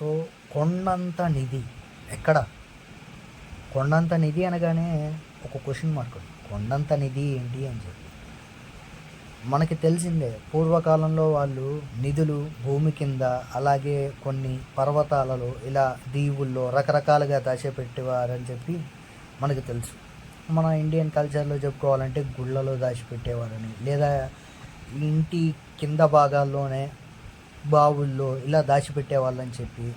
So కొండంత నిధి. ఎక్కడ? కొండంత నిధి అనగానే ఒక క్వశ్చన్ మార్క్ కొండంత నిధి ఏంటి అని చెప్పి. మనకి తెలిసిందే పూర్వకాలంలో వాళ్ళు నిధులు భూమి కింద అలాగే కొన్ని పర్వతాలలో ఇలా దీవుల్లో రకరకాలుగా దాచిపెట్టేవారని చెప్పి మనకు తెలుసు. మన ఇండియన్ కల్చర్లో చెప్పుకోవాలంటే గుళ్ళలో దాచిపెట్టేవారని లేదా ఇంటి కింద భాగాల్లోనే బావుల్లో ఇలా దాచిపెట్టేవాళ్ళని చెప్పి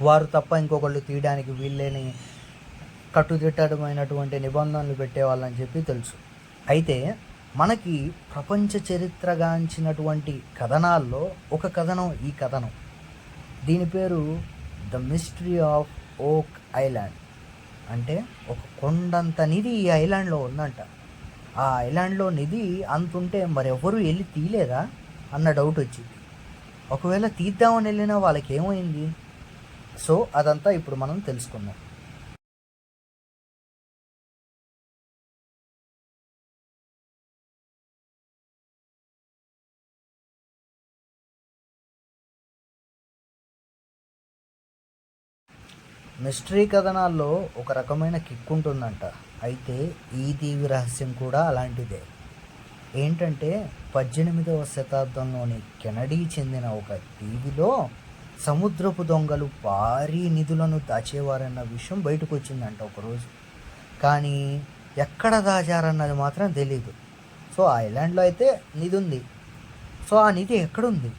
వారు తప్ప ఇంకొకళ్ళు తీయడానికి వీళ్ళని కట్టుదిట్టమైనటువంటి నిబంధనలు పెట్టేవాళ్ళని చెప్పి తెలుసు. అయితే మనకి ప్రపంచ చరిత్రగాంచినటువంటి కథనాల్లో ఒక కథనం ఈ కథనం. దీని పేరు the mystery of Oak Island. అంటే ఒక కొండంత నిధి ఈ ఐలాండ్లో ఉందంట. ఆ ఐలాండ్లో నిధి అంతుంటే మరెవరూ వెళ్ళి తీయలేదా? అన్న డౌట్ వచ్చింది. ఒకవేళ తీద్దామని వెళ్ళినా వాళ్ళకి ఏమైంది సో అదంతా ఇప్పుడు మనం తెలుసుకుందాం. మిస్టరీ కథనాల్లో ఒక రకమైన కిక్ ఉంటుందంట అయితే ఈ దీవి రహస్యం కూడా అలాంటిదే. ఏంటంటే పద్దెనిమిదవ శతాబ్దంలోని కెనడీ చెందిన ఒక దీవిలో సముద్రపు దొంగలు భారీ నిధులను దాచేవారన్న విషయం బయటకు వచ్చిందంట ఒకరోజు. కానీ ఎక్కడ దాచారన్నది మాత్రం తెలీదు. సో ఆ ఐలాండ్లో అయితే నిధి ఉంది సో ఆ నిధి ఎక్కడుంది?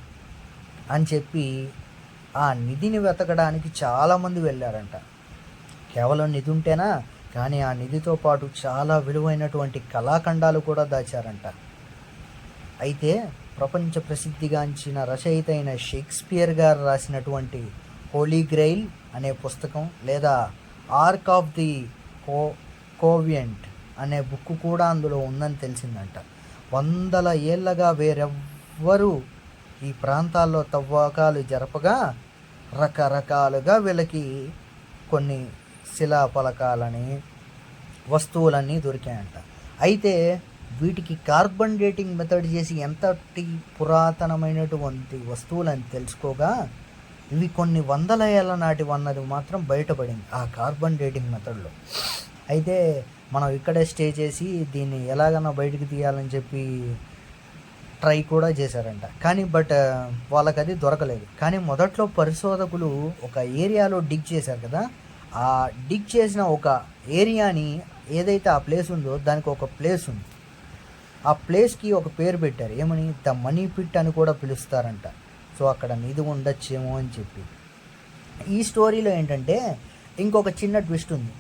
అని చెప్పి ఆ నిధిని వెతకడానికి చాలామంది వెళ్ళారంట. కేవలం నిధి ఉంటేనా కానీ ఆ నిధితో పాటు చాలా విలువైనటువంటి కళాఖండాలు కూడా దాచారంట. అయితే ప్రపంచ ప్రసిద్ధిగాంచిన రచయిత అయిన షేక్స్పియర్ గారు రాసినటువంటి హోలీ గ్రెయిల్ అనే పుస్తకం లేదా ark of the co covenant అనే బుక్ కూడా అందులో ఉందని తెలిసిందంట. వందల ఏళ్ళగా వేరెవ్వరూ ఈ ప్రాంతాల్లో తవ్వకాలు జరపగా రకరకాలుగా వీళ్ళకి కొన్ని శిలాఫలకాలని వస్తువులన్నీ దొరికాయంట. అయితే వీటికి కార్బన్ డేటింగ్ మెథడ్ చేసి ఎంతటి పురాతనమైనటువంటి వస్తువులని తెలుసుకోగా ఇవి కొన్ని వందల ఏళ్ళ నాటి వన్నది మాత్రం బయటపడింది ఆ కార్బన్ డేటింగ్ మెథడ్లో అయితే మనం ఇక్కడే స్టే చేసి దీన్ని ఎలాగైనా బయటికి తీయాలని చెప్పి ట్రై కూడా చేశారంట. కానీ బట్ వాళ్ళకి అది దొరకలేదు. కానీ మొదట్లో పరిశోధకులు ఒక ఏరియాలో డిగ్ చేశారు కదా ఆ డిగ్ చేసిన ఒక ఏరియాని ఏదైతే ఆ ప్లేస్ ఉందో దానికి ఒక ప్లేస్ ఉంది. ఆ ప్లేస్కి ఒక పేరు పెట్టారు. ఏమని? ద మనీ పిట్ అని కూడా పిలుస్తారంట. సో అక్కడ నిధి ఉండొచ్చేమో అని చెప్పి. ఈ స్టోరీలో ఏంటంటే ఇంకొక చిన్న ట్విస్ట్ ఉంది.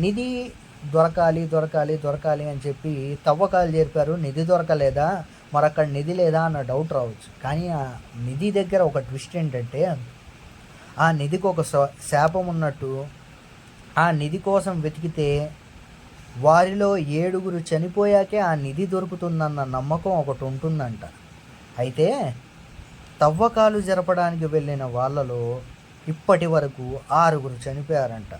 నిధి దొరకాలి దొరకాలి దొరకాలి అని చెప్పి తవ్వకాలు జరిపారు. నిధి దొరకలేదా? మరి అక్కడ నిధి లేదా అన్న డౌట్ రావచ్చు. కానీ ఆ నిధి దగ్గర ఒక ట్విస్ట్ ఏంటంటే ఆ నిధికి ఒక శా- శాపం ఉన్నట్టు ఆ నిధి కోసం వెతికితే వారిలో ఏడుగురు చనిపోయాకే ఆ నిధి దొరుకుతుందన్న నమ్మకం ఒకటి ఉంటుందంట. అయితే తవ్వకాలు జరపడానికి వెళ్ళిన వాళ్ళలో ఇప్పటి వరకు ఆరుగురు చనిపోయారంట.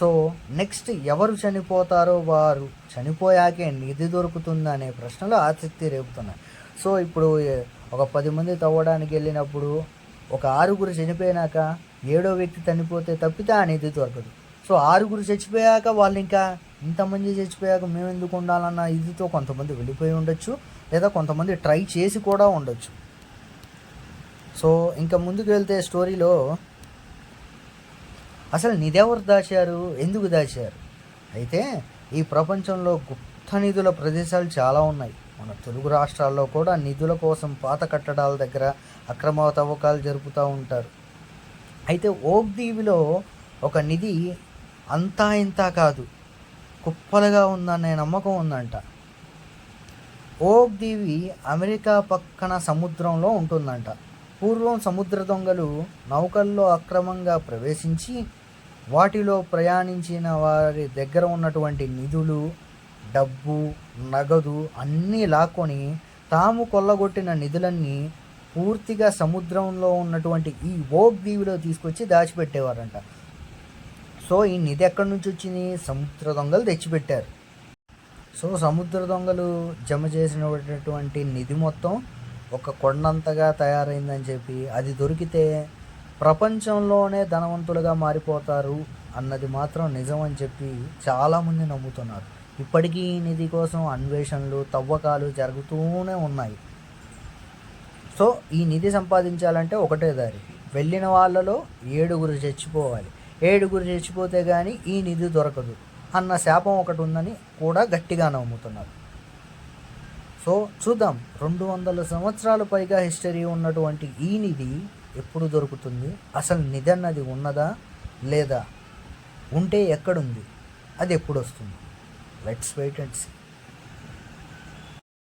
సో నెక్స్ట్ ఎవరు చనిపోతారో వారు చనిపోయాకే నిధి దొరుకుతుందనే అనే ప్రశ్నలు ఆసక్తి రేపుతున్నాయి. సో ఇప్పుడు ఒక పది మంది తవ్వడానికి వెళ్ళినప్పుడు ఒక ఆరుగురు చనిపోయినాక ఏడో వ్యక్తి చనిపోతే తప్పితే ఆ నిధి దొరకదు. సో ఆరుగురు చచ్చిపోయాక వాళ్ళు ఇంకా ఇంతమంది చచ్చిపోయాక మేము ఎందుకు ఉండాలన్న ఇదితో కొంతమంది వెళ్ళిపోయి ఉండొచ్చు లేదా కొంతమంది ట్రై చేసి కూడా ఉండొచ్చు. సో ఇంకా ముందుకు వెళ్తే స్టోరీలో అసలు నిధెవరు దాచారు? ఎందుకు దాచారు? అయితే ఈ ప్రపంచంలో గుప్త నిధుల ప్రదేశాలు చాలా ఉన్నాయి. మన తెలుగు రాష్ట్రాల్లో కూడా నిధుల కోసం పాత కట్టడాల దగ్గర అక్రమ తవ్వకాలు జరుపుతూ ఉంటారు. అయితే ఓక్ దీవిలో ఒక నిధి అంతా ఇంత కాదు. కుప్పలుగా ఉందనే నమ్మకం ఉందంట. ఓక్ దీవి అమెరికా పక్కన సముద్రంలో ఉంటుందంట. పూర్వం సముద్ర దొంగలు నౌకల్లో అక్రమంగా ప్రవేశించి వాటిలో ప్రయాణించిన వారి దగ్గర ఉన్నటువంటి నిధులు డబ్బు నగదు అన్నీ లాక్కొని తాము కొల్లగొట్టిన నిధులన్నీ పూర్తిగా సముద్రంలో ఉన్నటువంటి ఈ ఓక్ దీవిలో తీసుకొచ్చి దాచిపెట్టేవారంట. సో ఈ నిధి ఎక్కడి నుంచి వచ్చింది? సముద్ర దొంగలు తెచ్చిపెట్టారు. సో సముద్ర దొంగలు జమ చేసినటువంటి నిధి మొత్తం ఒక కొండంతగా తయారైందని చెప్పి అది దొరికితే ప్రపంచంలోనే ధనవంతులుగా మారిపోతారు అన్నది మాత్రం నిజం అని చెప్పి చాలామంది నమ్ముతున్నారు. ఇప్పటికీ ఈ నిధి కోసం అన్వేషణలు తవ్వకాలు జరుగుతూనే ఉన్నాయి. సో ఈ నిధి సంపాదించాలంటే ఒకటే దారి. వెళ్ళిన వాళ్ళలో ఏడుగురు చచ్చిపోవాలి. ఏడుగురు చచ్చిపోతే కానీ ఈ నిధి దొరకదు. అన్న శాపం ఒకటి ఉందని కూడా గట్టిగా నమ్ముతున్నారు. సో చూద్దాం. రెండు వందల సంవత్సరాలు పైగా హిస్టరీ ఉన్నటువంటి ఈ నిధి ఎప్పుడు దొరుకుతుంది? అసలు నిధి అన్నది ఉన్నదా? లేదా? ఉంటే ఎక్కడుంది? అది ఎప్పుడు వస్తుంది? Let's wait and see.